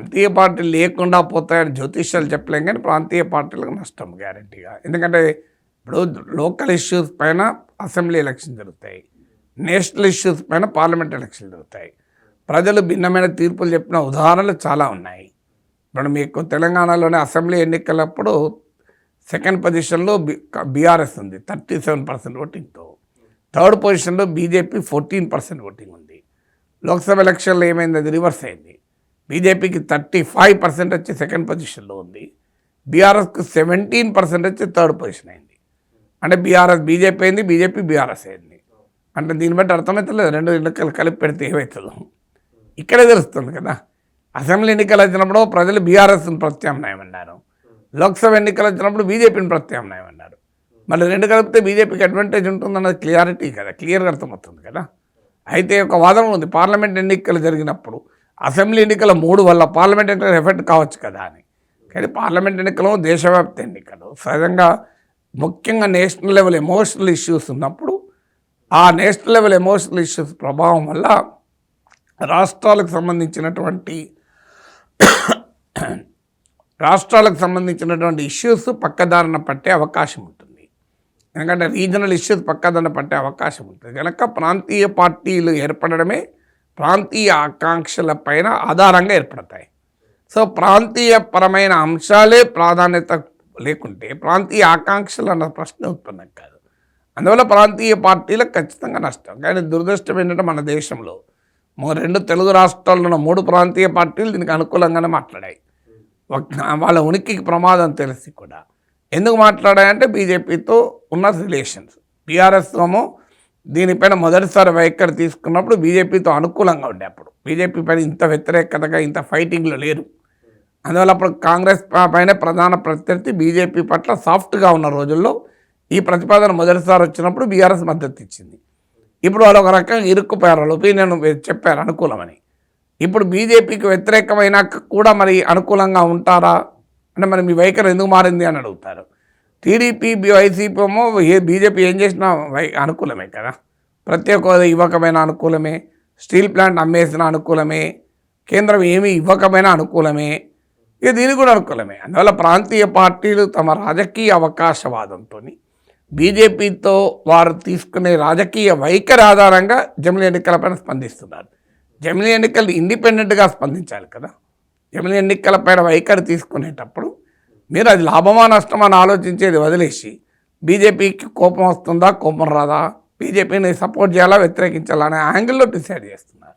ప్రాంతీయ పార్టీలు లేకుండా పోతాయని జ్యోతిష్యాలు చెప్పలేం కానీ ప్రాంతీయ పార్టీలకు నష్టం గ్యారంటీగా. ఎందుకంటే ఇప్పుడు లోకల్ ఇష్యూస్ పైన అసెంబ్లీ ఎలక్షన్ జరుగుతాయి. నేషనల్ ఇష్యూస్ పైన పార్లమెంట్ ఎలక్షన్ జరుగుతాయి. ప్రజలు భిన్నమైన తీర్పులు చెప్పిన ఉదాహరణలు చాలా ఉన్నాయి. ఇప్పుడు మీకు తెలంగాణలోని అసెంబ్లీ ఎన్నికలప్పుడు సెకండ్ పొజిషన్లో బి బీఆర్ఎస్ ఉంది థర్టీ సెవెన్ పర్సెంట్ ఓటింగ్తో. థర్డ్ పొజిషన్లో బీజేపీ ఫోర్టీన్ పర్సెంట్ ఓటింగ్ ఉంది. లోక్సభ ఎలక్షన్లో ఏమైంది? అది రివర్స్ అయింది. బీజేపీకి థర్టీ ఫైవ్ పర్సెంట్ వచ్చి సెకండ్ పొజిషన్లో ఉంది. బీఆర్ఎస్కు సెవెంటీన్ పర్సెంట్ వచ్చి థర్డ్ పొజిషన్ అయింది. అంటే బీఆర్ఎస్ బీజేపీ అయింది బీజేపీ బీఆర్ఎస్ అయింది. అంటే దీన్ని బట్టి అర్థమవుతలేదు రెండు ఎన్నికలు కలిపి పెడితే ఏమవుతుందో. ఇక్కడే తెలుస్తుంది కదా. అసెంబ్లీ ఎన్నికలు వచ్చినప్పుడు ప్రజలు బీఆర్ఎస్ని ప్రత్యామ్నాయం అన్నారు. లోక్సభ ఎన్నికలు వచ్చినప్పుడు బీజేపీని ప్రత్యామ్నాయం అన్నారు. మళ్ళీ రెండు కలిపితే బీజేపీకి అడ్వాంటేజ్ ఉంటుందన్నది క్లియారిటీ కదా క్లియర్గా అర్థమవుతుంది కదా. అయితే ఒక వాదన ఉంది పార్లమెంట్ ఎన్నికలు జరిగినప్పుడు అసెంబ్లీ ఎన్నికల మూడు వల్ల పార్లమెంట్ ఎన్నికలు ఎఫెక్ట్ కావచ్చు కదా అని. కానీ పార్లమెంట్ ఎన్నికలు దేశవ్యాప్త ఎన్నికలు. సహజంగా ముఖ్యంగా నేషనల్ లెవెల్ ఎమోషనల్ ఇష్యూస్ ఉన్నప్పుడు ఆ నేషనల్ లెవెల్ ఎమోషనల్ ఇష్యూస్ ప్రభావం వల్ల రాష్ట్రాలకు సంబంధించినటువంటి రాష్ట్రాలకు సంబంధించినటువంటి ఇష్యూస్ పక్కదారిన పట్టే అవకాశం ఉంటుంది. ఎందుకంటే రీజనల్ ఇష్యూస్ పక్కదారిన పట్టే అవకాశం ఉంటుంది. కనుక ప్రాంతీయ పార్టీలు ఏర్పడడమే ప్రాంతీయ ఆకాంక్షల పైన ఆధారంగా ఏర్పడతాయి. సో ప్రాంతీయ పరమైన అంశాలే ప్రాధాన్యత లేకుంటే ప్రాంతీయ ఆకాంక్షలు అన్న ప్రశ్న ఉత్పన్నం కాదు. అందువల్ల ప్రాంతీయ పార్టీలకు ఖచ్చితంగా నష్టం. కానీ దురదృష్టం ఏంటంటే మన దేశంలో రెండు తెలుగు రాష్ట్రాల్లో ఉన్న మూడు ప్రాంతీయ పార్టీలు దీనికి అనుకూలంగానే మాట్లాడాయి. ఒక- వాళ్ళ ఉనికికి ప్రమాదం తెలిసి కూడా. ఎందుకు మాట్లాడాయంటే బీజేపీతో ఉన్న రిలేషన్స్. బీఆర్ఎస్ ఏమో దీనిపైన మొదటిసారి వైఖరి తీసుకున్నప్పుడు బీజేపీతో అనుకూలంగా ఉండే అప్పుడు. బీజేపీ పైన ఇంత వ్యతిరేకతగా ఇంత ఫైటింగ్లో లేరు. అందువల్ల అప్పుడు కాంగ్రెస్ పైన ప్రధాన ప్రత్యర్థి బీజేపీ పట్ల సాఫ్ట్గా ఉన్న రోజుల్లో ఈ ప్రతిపాదన మొదటిసారి వచ్చినప్పుడు బీఆర్ఎస్ మద్దతు ఇచ్చింది. ఇప్పుడు వాళ్ళు ఒక రకంగా ఇరుక్కుపోయారు. వాళ్ళ ఒపీనియన్ చెప్పారు అనుకూలమని. ఇప్పుడు బీజేపీకి వ్యతిరేకమైన కూడా మరి అనుకూలంగా ఉంటారా? అంటే మరి మీ వైఖరి ఎందుకు మారింది అని అడుగుతారు. టీడీపీ వైసీపీ ఏమో ఏ బీజేపీ ఏం చేసినా వై అనుకూలమే కదా. ప్రత్యేక హోదా ఇవ్వకమైన అనుకూలమే స్టీల్ ప్లాంట్ అమ్మేసిన అనుకూలమే కేంద్రం ఏమీ ఇవ్వకమైన అనుకూలమే ఇక దీనికి కూడా అనుకూలమే. అందువల్ల ప్రాంతీయ పార్టీలు తమ రాజకీయ అవకాశవాదంతో బీజేపీతో వారు తీసుకునే రాజకీయ వైఖరి ఆధారంగా జమిలీ ఎన్నికలపైన స్పందిస్తున్నారు. జమిలీ ఎన్నికలు ఇండిపెండెంట్గా స్పందించాలి కదా. జమిలీ ఎన్నికలపైన వైఖరి తీసుకునేటప్పుడు మీరు అది లాభమా నష్టమా అని ఆలోచించేది వదిలేసి బీజేపీకి కోపం వస్తుందా కోపం రాదా? బీజేపీని సపోర్ట్ చేయాలా వ్యతిరేకించాలా అనే యాంగిల్లో డిసైడ్ చేస్తున్నారు.